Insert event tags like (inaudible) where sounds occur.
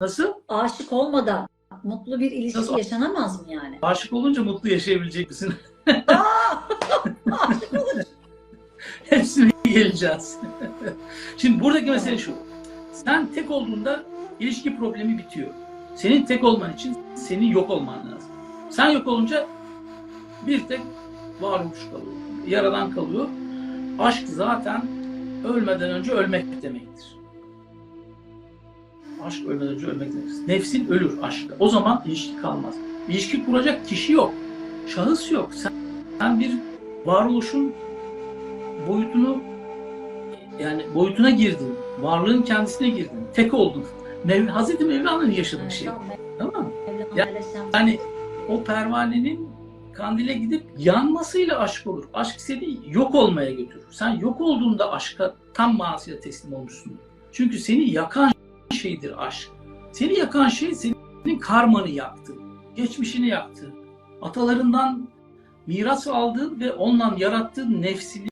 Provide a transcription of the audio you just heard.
Nasıl? Aşık olmadan mutlu bir ilişki Nasıl? yaşanamaz mı yani? Aşık olunca mutlu yaşayabilecek misin? (laughs) Aşık olunca Hepsine geleceğiz. Şimdi buradaki mesele şu. Sen tek olduğunda ilişki problemi bitiyor. Senin tek olman için senin yok olman lazım. Sen yok olunca bir tek varoluş kalıyor. Yaradan kalıyor. Aşk zaten ölmeden önce ölmek demektir. Aşk ölmeden önce ölmek demektir. Nefsin ölür aşkta. O zaman ilişki kalmaz. İlişki kuracak kişi yok. Şahıs yok. Sen, sen bir varoluşun boyutunu yani boyutuna girdin. Varlığın kendisine girdin. Tek oldun. Mev Hazreti Mevlana'nın yaşadığı şey. Tamam mı? Ya- Yani o pervanenin kandile gidip yanmasıyla aşk olur. Aşk seni yok olmaya götürür. Sen yok olduğunda aşka tam manasıyla teslim olmuşsun. Çünkü seni yakan şeydir aşk. Seni yakan şey senin karmanı yaktı. Geçmişini yaktı. Atalarından miras aldığın ve ondan yarattığın nefsini